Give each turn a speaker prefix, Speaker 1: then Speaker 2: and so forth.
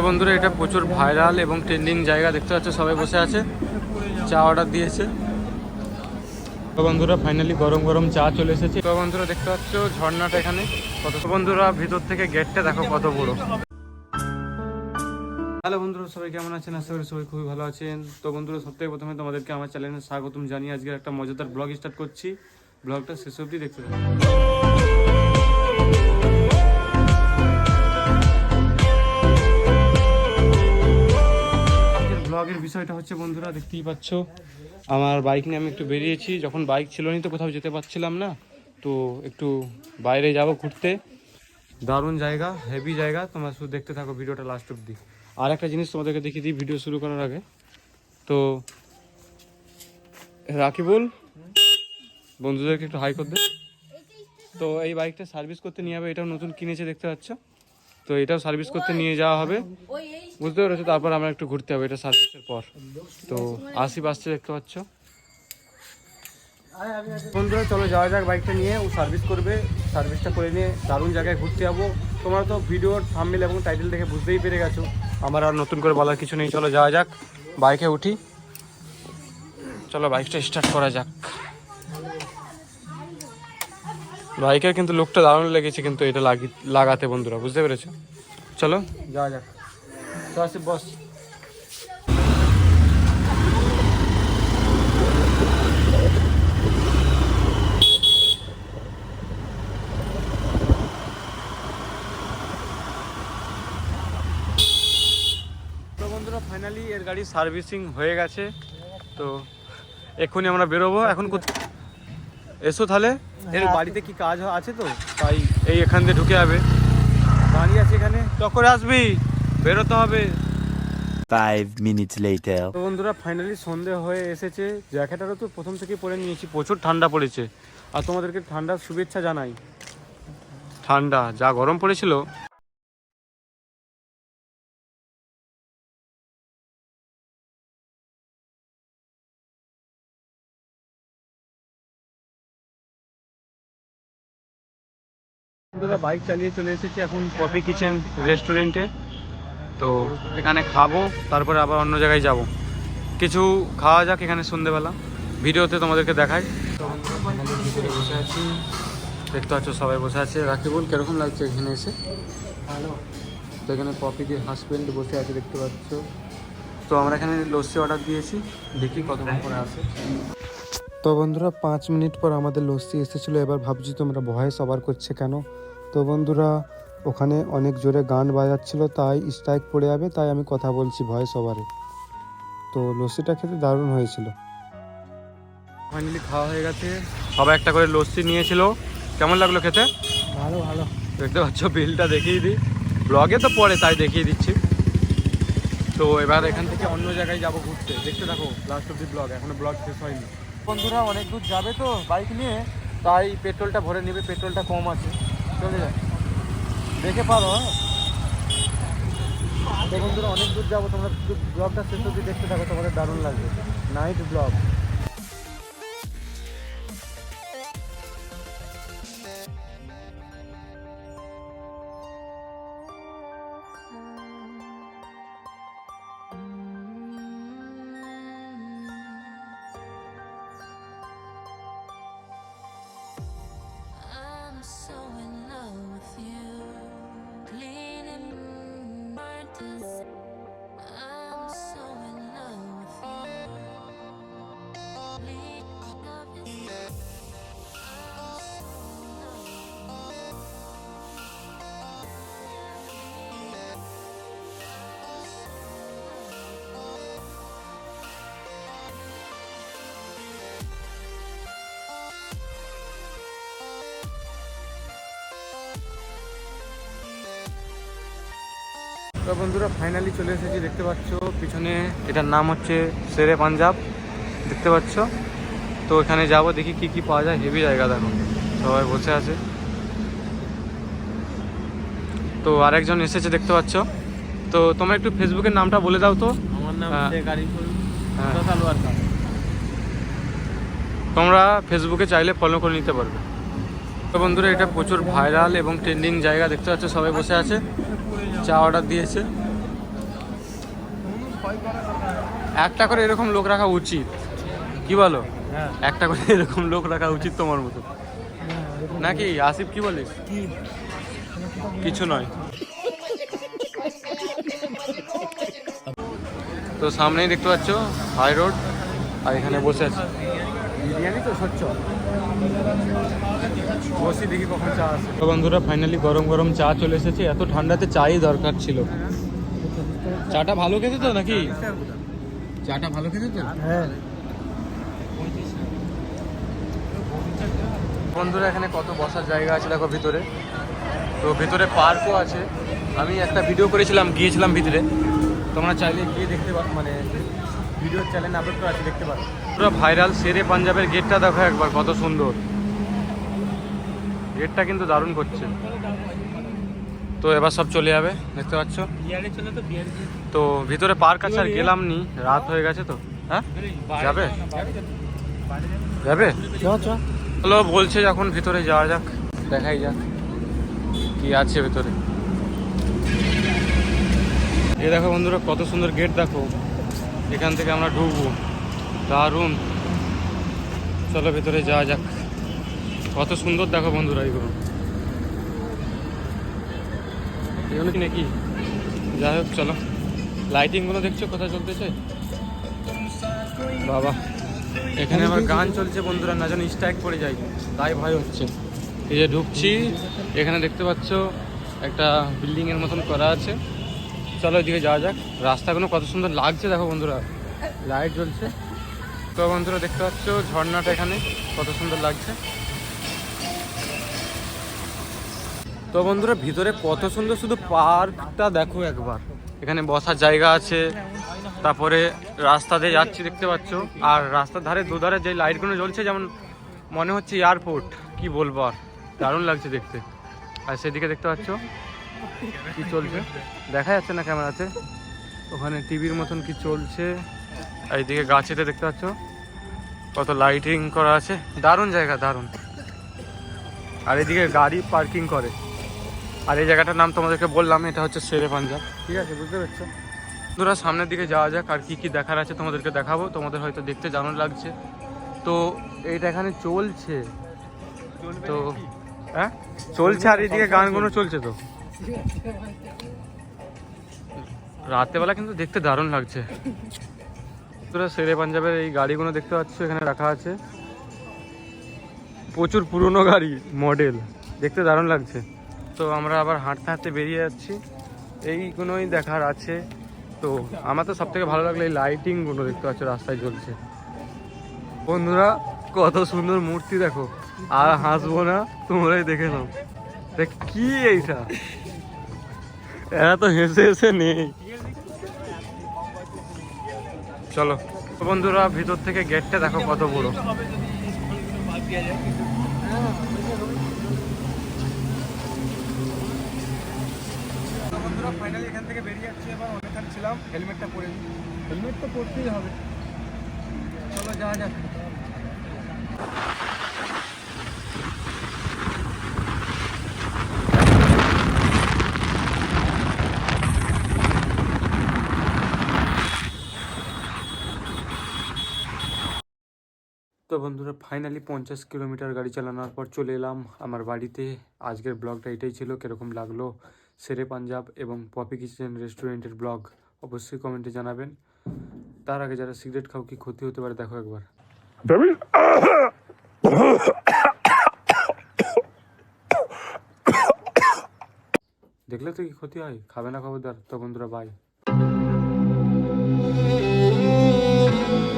Speaker 1: তো বন্ধুরা, এটা প্রচুর ভাইরাল এবং ট্রেন্ডিং জায়গা দেখতে পাচ্ছ, সবাই বসে আছে। চা অর্ডার দিয়েছে। তো বন্ধুরা ফাইনালি গরম গরম চা চলে এসেছে। তো বন্ধুরা, দেখতে পাচ্ছ, ঝর্ণাটা এখানে কত বন্ধুরা, ভিতর থেকে গেটটা দেখো কত বড়। হ্যালো বন্ধুরা, সবাই কেমন আছেন? আশা করি সবাই খুবই ভালো আছেন। তো বন্ধুরা সত্যি প্রথমে তোমাদেরকে আমার চ্যানেলে স্বাগতম জানিয়ে আজকে একটা মজাদার ব্লগ স্টার্ট করছি। ব্লগটা শেষ অবধি দেখতে থাকো। ব্লগের বিষয়টা হচ্ছে, বন্ধুরা, দেখতেই পাচ্ছ। আমার বাইক নিয়ে আমি একটু বেরিয়েছি। যখন বাইক ছিল নি তো কোথাও যেতে পারছিলাম না। তো একটু বাইরে যাব ঘুরতে। দারুণ জায়গা হেভি জায়গা। তোমরা শুধু দেখতে থাকো ভিডিওটা লাস্ট অব্দি আর একটা জিনিস তোমাদেরকে দেখিয়ে দিই ভিডিও শুরু করার আগে। তো, রাকিবুল, বন্ধুদেরকে একটু হাই করে দে তো এই বাইকটা সার্ভিস করতে নিয়ে যাবে। এটাও নতুন কিনেছে, দেখতে পাচ্ছ? তো এটাও সার্ভিস করতে নিয়ে যাওয়া হবে। বুঝতে পেরেছ? তারপর আমরা একটু ঘুরতে হবে এটা সার্ভিসের পর। তো আসি আসছে দেখতে পাচ্ছ? বন্ধুরা, চলো যাওয়া যাক বাইকটা নিয়ে। ও সার্ভিস করবে সার্ভিসটা করে নিয়ে দারুণ জায়গায় ঘুরতে যাব। তোমরা তো ভিডিওর থাম্বনেল এবং টাইটেল দেখে বুঝতেই পেরে গেছো। আমার আর নতুন করে বলার কিছু নেই। চলো যাওয়া যাক, বাইকে উঠি। চলো বাইকটা স্টার্ট করা যাক। বাইকের কিন্তু লোকটা দারুণ লেগেছে, কিন্তু এটা লাগি লাগাতে বন্ধুরা, বুঝতে পেরেছ? চলো, যাওয়া যাক। তো আসি বস বন্ধুরা ফাইনালি এর গাড়ি সার্ভিসিং হয়ে গেছে। তো এক্ষুনি আমরা বেরোবো। এখন কোথায় এসো তাহলে। এর বাড়িতে কি কাজ আছে তো? তাই এই এখান দিয়ে ঢুকে যাবে। দাঁড়িয়ে আছে এখানে? তখন আসবি? বেরোতে হবে।
Speaker 2: Minutes later.
Speaker 1: তো বন্ধুরা ফাইনালি সন্ধে হয়ে এসেছে। জ্যাকেটারও তো প্রথম থেকে পরে নিয়েছি। প্রচুর ঠান্ডা পড়েছে। আর তোমাদেরকে ঠান্ডার শুভেচ্ছা জানাই। ঠান্ডা যা গরম পড়েছিল। বন্ধুরা বাইক চালিয়ে চলে এসেছি এখন কফি কিচেন রেস্টুরেন্টে তো এখানে খাব তারপরে আবার অন্য জায়গায় যাব। কিছু খাওয়া যাক এখানে সন্ধেবেলা। ভিডিওতে তোমাদেরকে দেখাই। ভিতরে বসে আছি দেখতে পাচ্ছ সবাই বসে আছে। রাকিবুল কীরকম লাগছে এখানে এসে? ভালো। তো এখানে কফি দিয়ে হাজবেন্ড বসে আছে দেখতে পাচ্ছ। তো আমরা এখানে লস্যি অর্ডার দিয়েছি। দেখি কতক্ষণ করে আসে। তো বন্ধুরা পাঁচ মিনিট পর আমাদের লস্যি এসেছিল। এবার ভাবছি তোমরা ভয়েস ওভার করছে কেন? তো বন্ধুরা ওখানে অনেক জোরে গান বাজাচ্ছিল তাই স্ট্রাইক পড়ে যাবে তাই আমি কথা বলছি ভয়েস ওভারে। তো লস্যিটা খেতে দারুণ হয়েছিল। ফাইনালি খাওয়া হয়ে গেছে। সবাই একটা করে লস্যি নিয়েছিল। কেমন লাগল খেতে?
Speaker 3: ভালো ভালো।
Speaker 1: দেখতে পাচ্ছ বিলটা দেখিয়ে দিই। ব্লগে তো পড়ে তাই দেখিয়ে দিচ্ছি। তো এবার এখান থেকে অন্য জায়গায় যাব ঘুরতে। দেখতে থাকো লাস্ট অব দি ব্লগ এখনও ব্লগ শেষ হয়নি। বন্ধুরা অনেক দূর যাবে তো বাইক নিয়ে তাই পেট্রোলটা ভরে নেবে পেট্রোলটা কম আছে। চলে যায় দেখে পারো। দেখুন অনেক দূর যাব, তোমরা ব্লগটা শেষ অবধি দেখতে থাকো, তোমাদের দারুণ লাগবে। নাইট ব্লগ তো বন্ধুরা ফাইনালি চলে এসেছি দেখতে পাচ্ছ। পিছনে এটার নাম হচ্ছে শেরে পাঞ্জাব দেখতে পাচ্ছ? তো এখানে যাব দেখি কি কি পাওয়া যায় হেভি জায়গা দেখো। সবাই বসে আছে। তো আরেকজন এসেছে দেখতে পাচ্ছ? তো তোমরা একটু ফেসবুকের নামটা বলে দাও তো।
Speaker 3: আমার নাম
Speaker 1: হ্যাঁ। হ্যাঁ। তোমরা ফেসবুকে চাইলে ফলো করে নিতে পারবে। বন্ধুরা এটা প্রচুর ভাইরাল এবং ট্রেন্ডিং জায়গা দেখতে পাচ্ছ সবাই বসে আছে। চা অর্ডার দিয়েছে। একটা করে এরকম লোক রাখা উচিত। কি বলো?
Speaker 3: হ্যাঁ।
Speaker 1: একটা করে এরকম লোক রাখা উচিত তোমার মতো। নাকি? আসিফ কি বলিস? কিছু নয়। তো সামনেই দেখতে পাচ্ছ হাই রোড আর এখানে বসে আছে। বিরিয়ানি তো স্বচ্ছ। বসি দেখি কখন চা আসে। তো বন্ধুরা ফাইনালি গরম গরম চা চলে এসেছে। এত ঠান্ডাতে চাই দরকার ছিল। চাটা ভালো খেতে তো নাকি? চাটা ভালো খেতে তো?
Speaker 3: হ্যাঁ।
Speaker 1: বন্ধুরা এখানে কত বসার জায়গা আছে দেখো ভিতরে। তো ভিতরে পার্কও আছে। আমি একটা ভিডিও করেছিলাম গিয়েছিলাম ভিতরে। তোমরা চাইলে গিয়ে দেখতে পারো মানে ভিডিও চ্যানেল আপলোড করা আছে দেখতে পারো। পুরো ভাইরাল শেরে পাঞ্জাবের গেটটা দেখো একবার কত সুন্দর। গেটটা কিন্তু দারুণ করছে। তো এবার সব চলে যাবে দেখতে পাচ্ছ?
Speaker 3: তো
Speaker 1: ভিতরে পার্ক আছে আর গেলাম নি রাত হয়ে গেছে তো। হ্যাঁ? যাবে? যাবে? চলো বলছে যখন ভিতরে যাওয়া যাক দেখাই যাক কি আছে ভিতরে। এই দেখো বন্ধুরা, কত সুন্দর গেট দেখো। এখান থেকে আমরা ঢুকবো। দারুণ। চলো ভেতরে যাওয়া যাক। কত সুন্দর দেখো বন্ধুরা এগুলো। এগুলো কি নাকি? যাই হোক, চলো। লাইটিংগুলো দেখছ? কোথায় চলতেছে? বাবা। এখানে আবার গান চলছে বন্ধুরা, না যেন স্ট্রাইক পড়ে যায়। তাই ভয় হচ্ছে। এই যে ঢুকছি, এখানে দেখতে পাচ্ছ, একটা বিল্ডিং এর মতন করা আছে। চলো এদিকে যাওয়া যাক। রাস্তাগুলো কত সুন্দর লাগছে, দেখো বন্ধুরা। লাইট জ্বলছে। তো বন্ধুরা, দেখতে পাচ্ছ ঝর্ণাটা এখানে কত সুন্দর লাগছে। তো বন্ধুরা, ভিতরে কত সুন্দর শুধু পার্কটা দেখো একবার। এখানে বসার জায়গা আছে। তারপরে রাস্তা দিয়ে যাচ্ছি, দেখতে পাচ্ছ। আর রাস্তার ধারে দুধারে যে লাইটগুলো জ্বলছে, যেমন মনে হচ্ছে এয়ারপোর্ট কি বলব আর? দারুণ লাগছে দেখতে। আর সেদিকে দেখতে পাচ্ছ কি চলছে? দেখা যাচ্ছে না ক্যামেরাতে। ওখানে টিভির মতন কি চলছে। এইদিকে গাছেতে দেখতে পাচ্ছ? কত লাইটিং করা আছে। দারুণ জায়গা, দারুণ। আর এদিকে গাড়ি পার্কিং করে। আর এই জায়গাটার নাম তোমাদেরকে বললাম, এটা হচ্ছে শেরে পাঞ্জাব। ঠিক আছে, বুঝতে পারছ? বন্ধুরা, সামনের দিকে যাওয়া যাক, আর কি কি দেখার আছে তোমাদেরকে দেখাবো। তোমাদের হয়তো দেখতে জানুন লাগছে। তো এইটা এখানে চলছে। তো হ্যাঁ? চলছে আর এদিকে গানগুলো চলছে তো? রাতেবেলা কিন্তু দেখতে দারুণ লাগছে। তোরা শেরে পাঞ্জাবের এই গাড়িগুলো দেখতে পাচ্ছ, এখানে রাখা আছে। প্রচুর পুরনো গাড়ি মডেল দেখতে দারুণ লাগছে। তো আমরা আবার হাঁটতে হাঁটতে বেরিয়ে যাচ্ছি। এইগুলোই দেখার আছে। তো আমার তো সব থেকে ভালো লাগল এই লাইটিংগুলো দেখতে পাচ্ছ, রাস্তায় জ্বলছে। বন্ধুরা, কত সুন্দর মূর্তি দেখো। আর হাসবো না, তোমরাই দেখে নাও। কি এইটা? এরা তো হেসে হেসে নেই। চলো। তো বন্ধুরা ভিতর থেকে গেটটা দেখো কত বড়। বন্ধুরা ফাইনালি এখান থেকে বেরিয়ে যাচ্ছি এবার অনেকক্ষণ ছিলাম হেলমেটটা পরে হেলমেট তো পরতেই হবে। চলো যাওয়া যাক। তো বন্ধুরা ফাইনালি পঞ্চাশ কিলোমিটার গাড়ি চালানোর পর চলে এলাম আমার বাড়িতে। আজকের ব্লগটা এটাই ছিল, কীরকম লাগল? সেরে পাঞ্জাব এবং পপি কিচেন রেস্টুরেন্টের ব্লগ অবশ্যই কমেন্টে জানাবেন। তার আগে যারা সিগারেট খাও, কি ক্ষতি হতে পারে দেখো একবার। দেখলে তো কি ক্ষতি হয়? খাবে না খবরদার? তো বন্ধুরা বাই